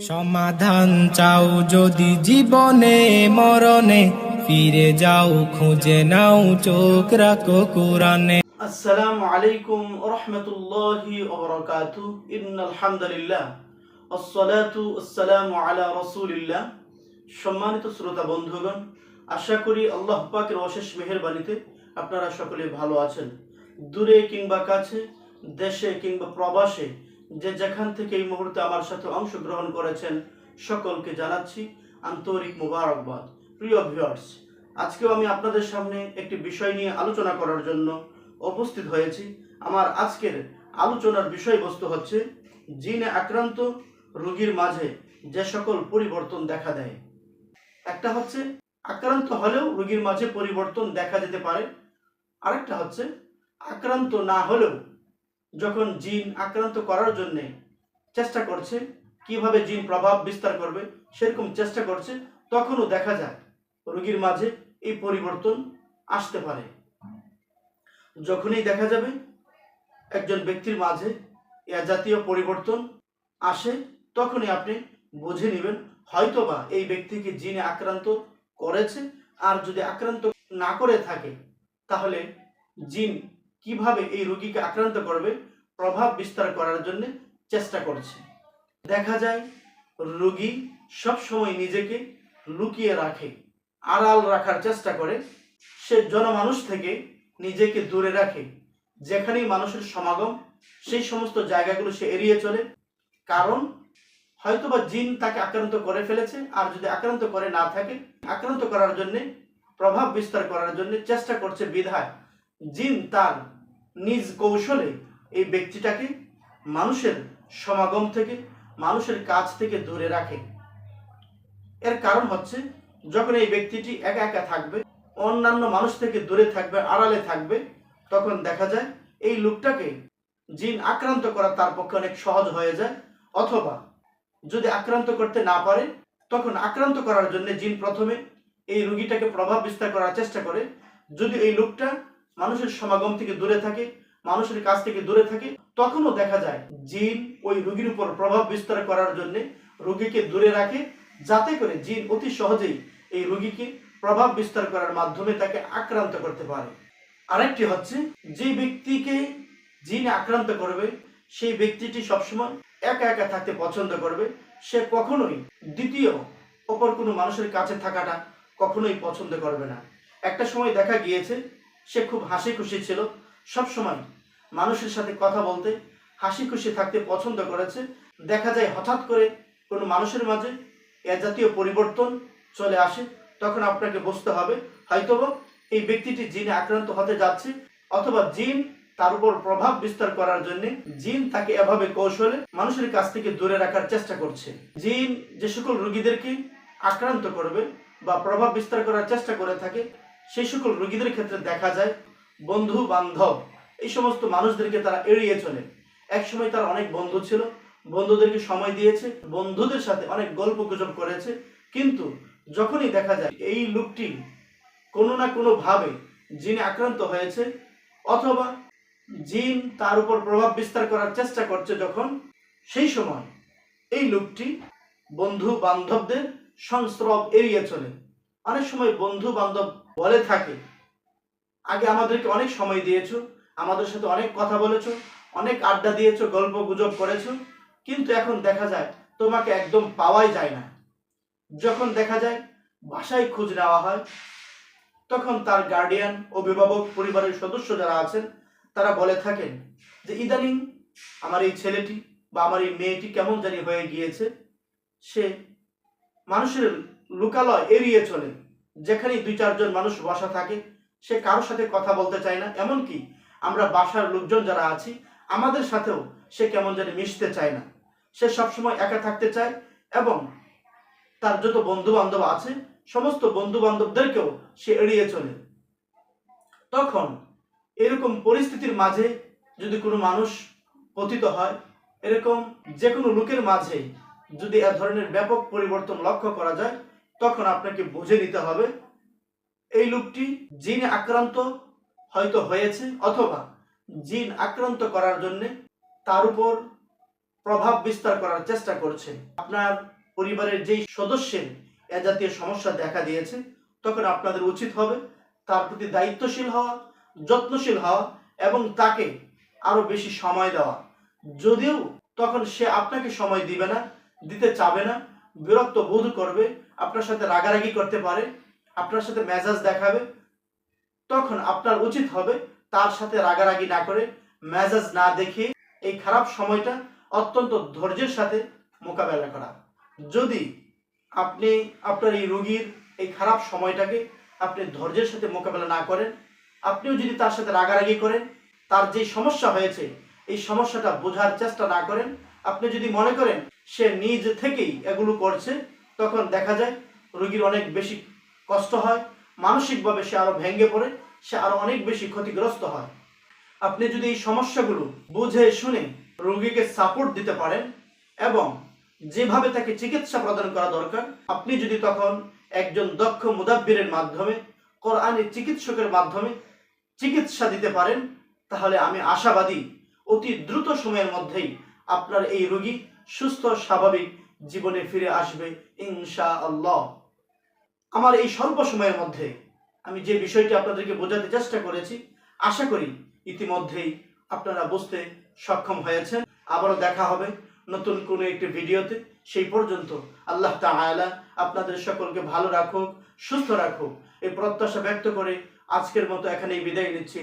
সমাধান চাও যদি জীবনে, মরণে, ফিরে যাও, খুঁজে নাও, চোখ রাখো কোরআনে। আসসালামু আলাইকুম রহমতুল্লাহি ওবরাকাতু ইন্নাল হামদুলিল্লাহ আসসালাতু আসসালামু আলা রাসূলিল্লাহ। সম্মানিত শ্রোতা বন্ধুগণ, আশা করি আল্লাহ পাকের অশেষ মেহেরবানিতে আপনারা সকলে ভালো আছেন। দূরে কিংবা কাছে, দেশে কিংবা প্রবাসে যে যেখান থেকে এই মুহূর্তে আমার সাথে অংশগ্রহণ করেছেন, সকলকে জানাচ্ছি আন্তরিক মুবারকবাদ। প্রিয় ভিউয়ার্স আজকেও আমি আপনাদের সামনে একটি বিষয় নিয়ে আলোচনা করার জন্য উপস্থিত হয়েছি। আমার আজকের আলোচনার বিষয়বস্তু হচ্ছে, জিনে আক্রান্ত রোগীর মাঝে যে সকল পরিবর্তন দেখা দেয়। একটা হচ্ছে, আক্রান্ত হলেও রোগীর মাঝে পরিবর্তন দেখা যেতে পারে। আরেকটা হচ্ছে, আক্রান্ত না হলেও যখন জিন আক্রান্ত করার জন্যে চেষ্টা করছে, কীভাবে জিন প্রভাব বিস্তার করবে সেরকম চেষ্টা করছে, তখনও দেখা যায় রোগীর মাঝে এই পরিবর্তন আসতে পারে। যখনই দেখা যাবে একজন ব্যক্তির মাঝে এ জাতীয় পরিবর্তন আসে, তখনই আপনি বুঝে নেবেন হয়তোবা এই ব্যক্তিকে জিনে আক্রান্ত করেছে। আর যদি আক্রান্ত না করে থাকে, তাহলে জিন কীভাবে এই রোগীকে আক্রান্ত করবে প্রভাব বিস্তার করার জন্য চেষ্টা করছে। দেখা যায়, রোগী সবসময় নিজেকে লুকিয়ে রাখে, আড়াল রাখার চেষ্টা করে। সে জনমানুষ থেকে নিজেকে দূরে রাখে, যেখানেই মানুষের সমাগম, সেই সমস্ত জায়গাগুলো সে এড়িয়ে চলে। কারণ, হয়তোবা জিন তাকে আক্রান্ত করে ফেলেছে, আর যদি আক্রান্ত করে না থাকে, আক্রান্ত করার জন্য, প্রভাব বিস্তার করার জন্য চেষ্টা করছে বিধায়। জিন তার নিজ কৌশলে এই ব্যক্তিটাকে মানুষের সমাগম থেকে, মানুষের কাছ থেকে দূরে রাখে। এর কারণ হচ্ছে, যখন এই ব্যক্তিটি একা একা থাকবে, অন্যান্য মানুষ থেকে দূরে থাকবে, আড়ালে থাকবে, তখন দেখা যায় এই লোকটাকে জিন আক্রান্ত করা তার পক্ষে অনেক সহজ হয়ে যায়। অথবা যদি আক্রান্ত করতে না পারে, তখন আক্রান্ত করার জন্য জিন প্রথমে এই রুগীটাকে প্রভাব বিস্তার করার চেষ্টা করে। যদি এই লোকটা মানুষের সমাগম থেকে দূরে থাকে মানুষের কাছ থেকে দূরে থাকে, তখনও দেখা যায় জিন ওই রুগীর উপর প্রভাব বিস্তার করার জন্য রুগীকে দূরে রাখে, যাতে করে জিন অতি সহজেই এই রুগীকে প্রভাব বিস্তার করার মাধ্যমে তাকে আক্রান্ত করতে পারে। আরেকটি হচ্ছে, যে ব্যক্তিকে জিন আক্রান্ত করবে, সেই ব্যক্তিটি সবসময় একা একা থাকতে পছন্দ করবে। সে কখনোই দ্বিতীয় অপর কোনো মানুষের কাছে থাকাটা কখনোই পছন্দ করবে না। একটা সময় দেখা গিয়েছে, সে খুব হাসি খুশি ছিল সব সময় মানুষের সাথে কথা বলতে, হাসি খুশি থাকতে পছন্দ করেছে। দেখা যায় হঠাৎ করে কোনো মানুষের মাঝে এ জাতীয় পরিবর্তন চলে আসে। তখন আপনাকে বুঝতে হবে, হয়তোবা এই ব্যক্তিটি জিনে আক্রান্ত হতে যাচ্ছে অথবা জিন তার উপর প্রভাব বিস্তার করার জন্য জিন তাকে এভাবে কৌশলে মানুষের কাছ থেকে দূরে রাখার চেষ্টা করছে। জিন যে সকল রোগীদেরকে আক্রান্ত করবে বা প্রভাব বিস্তার করার চেষ্টা করে থাকে, সেই সকল রোগীদের ক্ষেত্রে দেখা যায় বন্ধু বান্ধব এই সমস্ত মানুষদেরকে তারা এড়িয়ে চলে। একসময় তার অনেক বন্ধু ছিল, বন্ধুদেরকে সময় দিয়েছে, বন্ধুদের সাথে অনেক গল্প গুজব করেছে, কিন্তু যখনই দেখা যায় এই লোকটি কোনো না কোনো ভাবে জিনে আক্রান্ত হয়েছে, অথবা জিন তার উপর প্রভাব বিস্তার করার চেষ্টা করছে যখন, সেই সময় এই লোকটি বন্ধু বান্ধবদের সংস্রব এড়িয়ে চলে। অনেক সময় বন্ধু বান্ধব বলে থাকে, আগে আমাদেরকে অনেক সময় দিয়েছ আমাদের সাথে অনেক কথা বলেছ, অনেক আড্ডা দিয়েছ, গল্প গুজব করেছ, কিন্তু এখন দেখা যায় তোমাকে একদম পাওয়াই যায় না। যখন দেখা যায় বাসায় খোঁজ নেওয়া হয়, তখন তার গার্ডিয়ান অভিভাবক, পরিবারের সদস্য যারা আছেন, তারা বলে থাকেন যে, ইদানিং আমার এই ছেলেটি বা আমার এই মেয়েটি কেমন জানি হয়ে গিয়েছে। সে মানুষের লোকালয় এড়িয়ে চলে। যেখানেই দুই চারজন মানুষ বসা থাকে, সে কারোর সাথে কথা বলতে চায় না। এমনকি আমরা বাসার লোকজন যারা আছি, আমাদের সাথেও সে কেমন জানি মিশতে চায় না। সে সবসময় একা থাকতে চায় এবং তার যত বন্ধু বান্ধব আছে, সমস্ত বন্ধু বান্ধবদেরকেও সে এড়িয়ে চলে। তখন এরকম পরিস্থিতির মাঝে যদি কোনো মানুষ পতিত হয়, এরকম যে কোনো লোকের মাঝে যদি এ ধরনের ব্যাপক পরিবর্তন লক্ষ্য করা যায়, তখন আপনাকে বুঝে নিতে হবে, এই লোকটি জিনে আক্রান্ত হয়তো হয়েছে অথবা জিন আক্রান্ত করার জন্য তার উপর প্রভাব বিস্তার করার চেষ্টা করছে। আপনার পরিবারের যেই সদস্যের এ জাতীয় সমস্যা দেখা দিয়েছে, তখন আপনাদের উচিত হবে তার প্রতি দায়িত্বশীল হওয়া, যত্নশীল হওয়া এবং তাকে আরও বেশি সময় দেওয়া। যদিও তখন সে আপনাকে সময় দিবে না, দিতে চাবে না, বিরক্ত বোধ করবে, আপনার সাথে রাগারাগি করতে পারে, আপনার সাথে মেজাজ দেখাবে তখন আপনার উচিত হবে তার সাথে রাগারাগি না করে মেজাজ না দেখিয়ে এই খারাপ সময়টা অত্যন্ত ধৈর্যের সাথে মোকাবেলা করা। যদি আপনি, আপনার এই রোগীর এই খারাপ সময়টাকে আপনি ধৈর্যের সাথে মোকাবেলা না করেন, আপনিও যদি তার সাথে রাগারাগি করেন, তার যে সমস্যা হয়েছে, এই সমস্যাটা বোঝার চেষ্টা না করেন, আপনি যদি মনে করেন সে নিজ থেকেই এগুলো করছে, তখন দেখা যায় রোগীর অনেক বেশি কষ্ট হয় মানসিকভাবে সে আরও ভেঙে পড়ে, সে আরও অনেক বেশি ক্ষতিগ্রস্ত হয়। আপনি যদি এই সমস্যাগুলো বুঝে শুনে রোগীকে সাপোর্ট দিতে পারেন এবং যেভাবে তাকে চিকিৎসা প্রদান করা দরকার, আপনি যদি তখন একজন দক্ষ মুদাব্বিরের মাধ্যমে, কোরআনে চিকিৎসকের মাধ্যমে চিকিৎসা দিতে পারেন, তাহলে আমি আশাবাদী অতি দ্রুত সময়ের মধ্যেই আপনার এই রোগী সুস্থ স্বাভাবিক জীবনে ফিরে আসবে ইনশা আল্লাহ আমার এই স্বল্প সময়ের মধ্যে আমি যে বিষয়টি আপনাদেরকে বোঝাতে চেষ্টা করেছি, আশা করি ইতিমধ্যেই আপনারা বুঝতে সক্ষম হয়েছেন। আবারও দেখা হবে নতুন কোনো একটি ভিডিওতে। সেই পর্যন্ত আল্লাহ তাআলা আপনাদের সকলকে ভালো রাখুক, সুস্থ রাখুক। এই প্রত্যাশা ব্যক্ত করে আজকের মতো এখানেই বিদায় নিচ্ছি।